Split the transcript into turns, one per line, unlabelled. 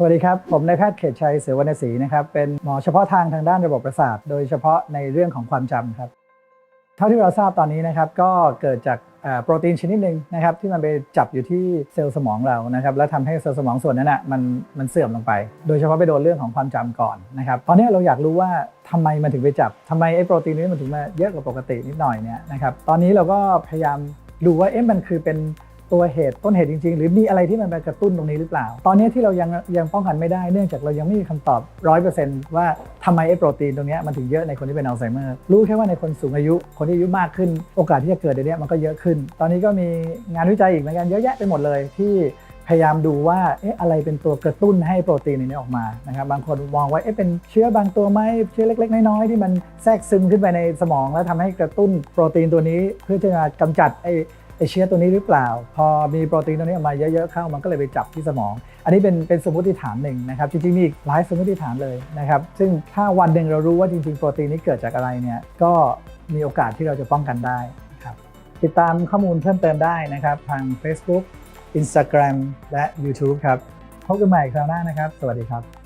สวัสดีครับ ผมนายแพทย์เขตชัยเสือวรรณศรีนะครับ เป็นหมอเฉพาะทางทางด้านระบบประสาท โดยเฉพาะในเรื่องของความจำครับ เท่าที่เราทราบตอนนี้นะครับก็เกิดจากโปรตีนชนิดหนึ่งนะครับที่มันไปจับอยู่ที่เซลล์สมองเรานะครับแล้วทำให้เซลล์สมองส่วนนั้นนะมันมันเสื่อมลงไป โดยเฉพาะไปโดนเรื่องของความจำก่อนนะครับตอนนี้เราอยากรู้ว่าทำไมมันถึงไปจับทำไมไอ้โปรตีนนี้มันถึงมาเยอะกว่าปกตินิดหน่อยเนี่ยนะครับตอนนี้เราก็พยายามดูว่าเอ๊ะมันคือเป็น ตัวเหตุต้นเหตุจริง ๆ หรือมีอะไรที่มันไปกระตุ้นตรงนี้หรือเปล่า ตอนนี้ที่เรายังยังป้องกันไม่ได้เนื่องจากเรายังไม่มีคำตอบร้อยเปอร์เซ็นต์ว่าทำไมไอ้โปรตีนตรงนี้มันถึงเยอะในคนที่เป็นอัลไซเมอร์รู้แค่ว่าในคนสูงอายุ คนที่อายุมากขึ้น โอกาสที่จะเกิดในเนี้ยมันก็เยอะขึ้น ตอนนี้ก็มีงานวิจัยอีกเหมือนกันเยอะแยะไปหมดเลยที่พยายามดูว่าเอ๊ะอะไรเป็นตัวกระตุ้นให้โปรตีนในนี้ออกมานะครับบางคนมองว่าเอ๊ะเป็นเชื้อบางตัวไหมเชื้อเล็ก ๆ น้อยๆที่มันแทรกซึมขึ้นไปในสมอง แล้วทำให้กระตุ้นโปรตีนตัวนี้เพื่อจะกำจัดไอ ไอเชื้อตัวนี้หรือเปล่า พอมีโปรตีนตัวนี้ออกมาเยอะๆเข้ามันก็เลยไปจับที่สมอง อันนี้เป็นเป็นสมมติฐานหนึ่งนะครับจริงๆมีอีกหลายสมมติฐานเลยนะครับซึ่งถ้าวันหนึ่งเรารู้ว่าจริงๆ โปรตีนนี้เกิดจากอะไรเนี่ยก็มีโอกาสที่เราจะป้องกันได้ครับติดตามข้อมูลเพิ่มเติมได้นะครับ ทาง Facebook Instagram และ YouTube ครับพบกันใหม่คราวหน้านะครับ สวัสดีครับ